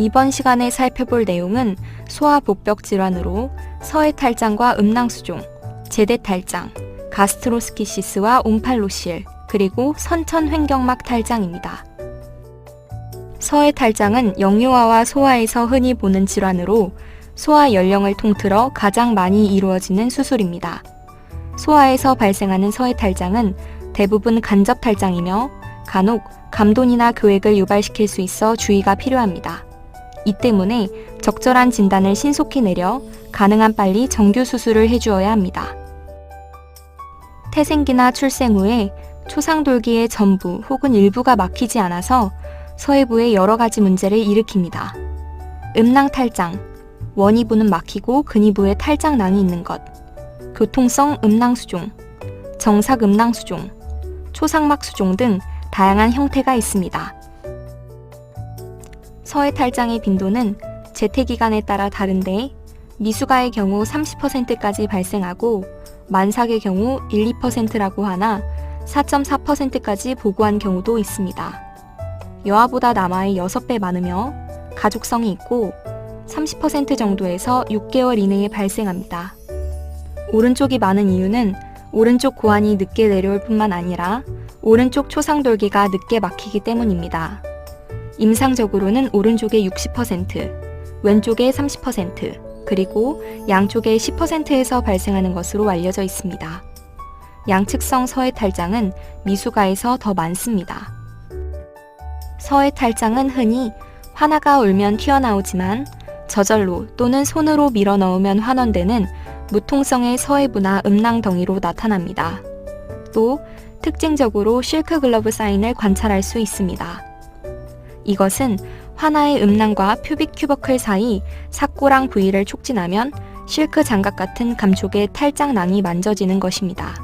이번 시간에 살펴볼 내용은 소화 복벽 질환으로 서해 탈장과 음낭수종, 제대 탈장, 가스트로스키시스와 옴팔로실, 그리고 선천 횡격막 탈장입니다. 서해 탈장은 영유아와 소아에서 흔히 보는 질환으로 소아 연령을 통틀어 가장 많이 이루어지는 수술입니다. 소아에서 발생하는 서해 탈장은 대부분 간접 탈장이며 간혹 감돈이나 교액을 유발시킬 수 있어 주의가 필요합니다. 이 때문에 적절한 진단을 신속히 내려 가능한 빨리 정규 수술을 해주어야 합니다. 태생기나 출생 후에 초상돌기의 전부 혹은 일부가 막히지 않아서 서해부에 여러 가지 문제를 일으킵니다. 음낭 탈장, 원이부는 막히고 근이부에 탈장낭이 있는 것, 교통성 음낭 수종, 정삭 음낭 수종, 초상막 수종 등 다양한 형태가 있습니다. 서해 탈장의 빈도는 재태 기간에 따라 다른데 미수가의 경우 30%까지 발생하고 만삭의 경우 1, 2%라고 하나 4.4%까지 보고한 경우도 있습니다. 여아보다 남아의 6배 많으며 가족성이 있고 30% 정도에서 6개월 이내에 발생합니다. 오른쪽이 많은 이유는 오른쪽 고환이 늦게 내려올 뿐만 아니라 오른쪽 초상돌기가 늦게 막히기 때문입니다. 임상적으로는 오른쪽에 60%, 왼쪽에 30%, 그리고 양쪽에 10%에서 발생하는 것으로 알려져 있습니다. 양측성 서해 탈장은 미수가에서 더 많습니다. 서해 탈장은 흔히 화나가 울면 튀어나오지만 저절로 또는 손으로 밀어 넣으면 환원되는 무통성의 서해부나 음낭덩이로 나타납니다. 또 특징적으로 실크 글러브 사인을 관찰할 수 있습니다. 이것은 화나의 음낭과 퓨빅 큐버클 사이 삭고랑 부위를 촉진하면 실크 장갑 같은 감촉의 탈장낭이 만져지는 것입니다.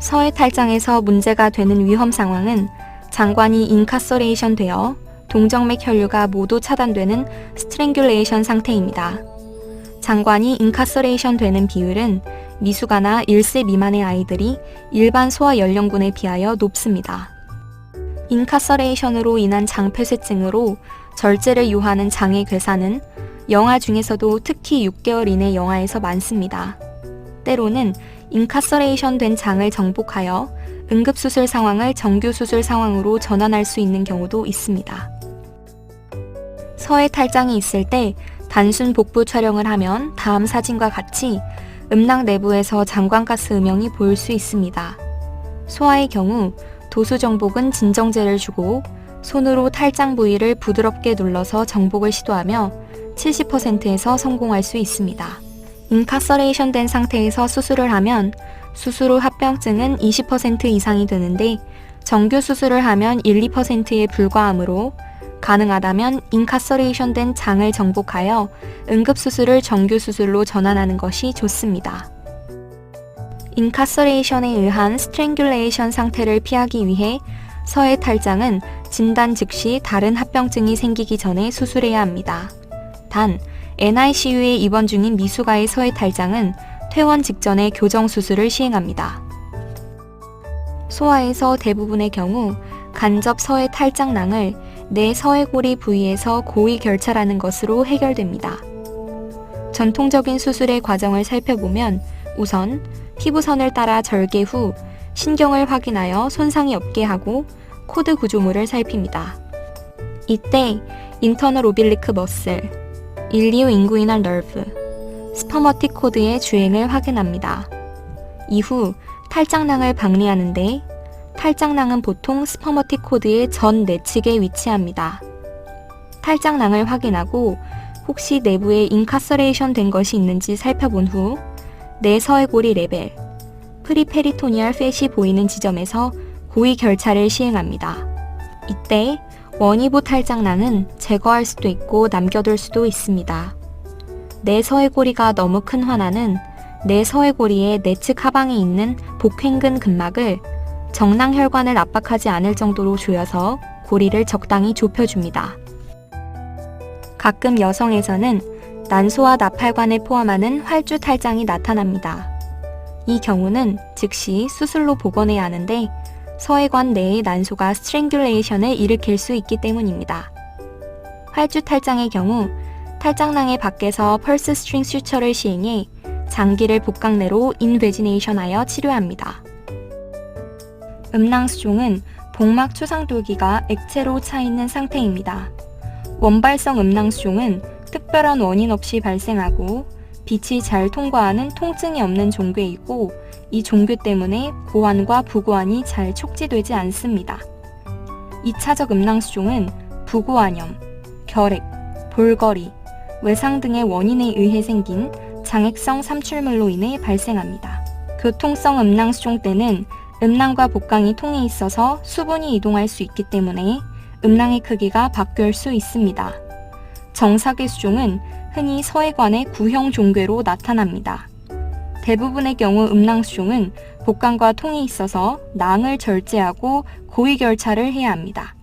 서해 탈장에서 문제가 되는 위험 상황은 장관이 인카서레이션 되어 동정맥 혈류가 모두 차단되는 스트랭귤레이션 상태입니다. 장관이 인카서레이션 되는 비율은 미수가나 1세 미만의 아이들이 일반 소아 연령군에 비하여 높습니다. 인카서레이션으로 인한 장폐쇄증으로 절제를 요하는 장의 괴사는 영아 중에서도 특히 6개월 이내 영아에서 많습니다. 때로는 인카서레이션 된 장을 정복하여 응급수술 상황을 정규수술 상황으로 전환할 수 있는 경우도 있습니다. 서해 탈장이 있을 때 단순 복부 촬영을 하면 다음 사진과 같이 음낭 내부에서 장관가스 음영이 보일 수 있습니다. 소아의 경우 도수 정복은 진정제를 주고 손으로 탈장 부위를 부드럽게 눌러서 정복을 시도하며 70%에서 성공할 수 있습니다. 인카서레이션 된 상태에서 수술을 하면 수술 후 합병증은 20% 이상이 되는데 정규 수술을 하면 1, 2%에 불과하므로 가능하다면 인카서레이션 된 장을 정복하여 응급수술을 정규수술로 전환하는 것이 좋습니다. 인카서레이션에 의한 스트랭귤레이션 상태를 피하기 위해 서해 탈장은 진단 즉시 다른 합병증이 생기기 전에 수술해야 합니다. 단, NICU에 입원 중인 미수가의 서해 탈장은 퇴원 직전에 교정 수술을 시행합니다. 소아에서 대부분의 경우 간접 서해 탈장낭을 내 서해고리 부위에서 고의 결찰하는 것으로 해결됩니다. 전통적인 수술의 과정을 살펴보면 우선 피부선을 따라 절개 후 신경을 확인하여 손상이 없게 하고 코드 구조물을 살핍니다. 이때 인터널 오빌리크 머슬, 일리오 인구이널 널브, 스퍼머틱 코드의 주행을 확인합니다. 이후 탈장낭을 박리하는데 탈장낭은 보통 스퍼머틱 코드의 전 내측에 위치합니다. 탈장낭을 확인하고 혹시 내부에 인카서레이션 된 것이 있는지 살펴본 후 내 서해고리 레벨, 프리페리토니얼 팻이 보이는 지점에서 고의 결찰을 시행합니다. 이때 원이부 탈장낭은 제거할 수도 있고 남겨둘 수도 있습니다. 내 서해고리가 너무 큰 환아는 내 서해고리의 내측 하방에 있는 복횡근 근막을 정낭혈관을 압박하지 않을 정도로 조여서 고리를 적당히 좁혀줍니다. 가끔 여성에서는 난소와 나팔관을 포함하는 활주 탈장이 나타납니다. 이 경우는 즉시 수술로 복원해야 하는데 서해관 내의 난소가 스트랭귤레이션을 일으킬 수 있기 때문입니다. 활주 탈장의 경우 탈장낭의 밖에서 펄스 스트링 슈처를 시행해 장기를 복강 내로 인베지네이션하여 치료합니다. 음낭 수종은 복막 초상돌기가 액체로 차 있는 상태입니다. 원발성 음낭 수종은 특별한 원인 없이 발생하고 빛이 잘 통과하는 통증이 없는 종괴이고 이 종괴 때문에 고환과 부고환이 잘 촉지되지 않습니다. 2차적 음낭수종은 부고환염, 결핵, 볼거리, 외상 등의 원인에 의해 생긴 장액성 삼출물로 인해 발생합니다. 교통성 음낭수종 때는 음낭과 복강이 통해 있어서 수분이 이동할 수 있기 때문에 음낭의 크기가 바뀔 수 있습니다. 정사계 수종은 흔히 서해관의 구형 종괴로 나타납니다. 대부분의 경우 음낭수종은 복강과 통해 있어서 낭을 절제하고 고위 결차를 해야 합니다.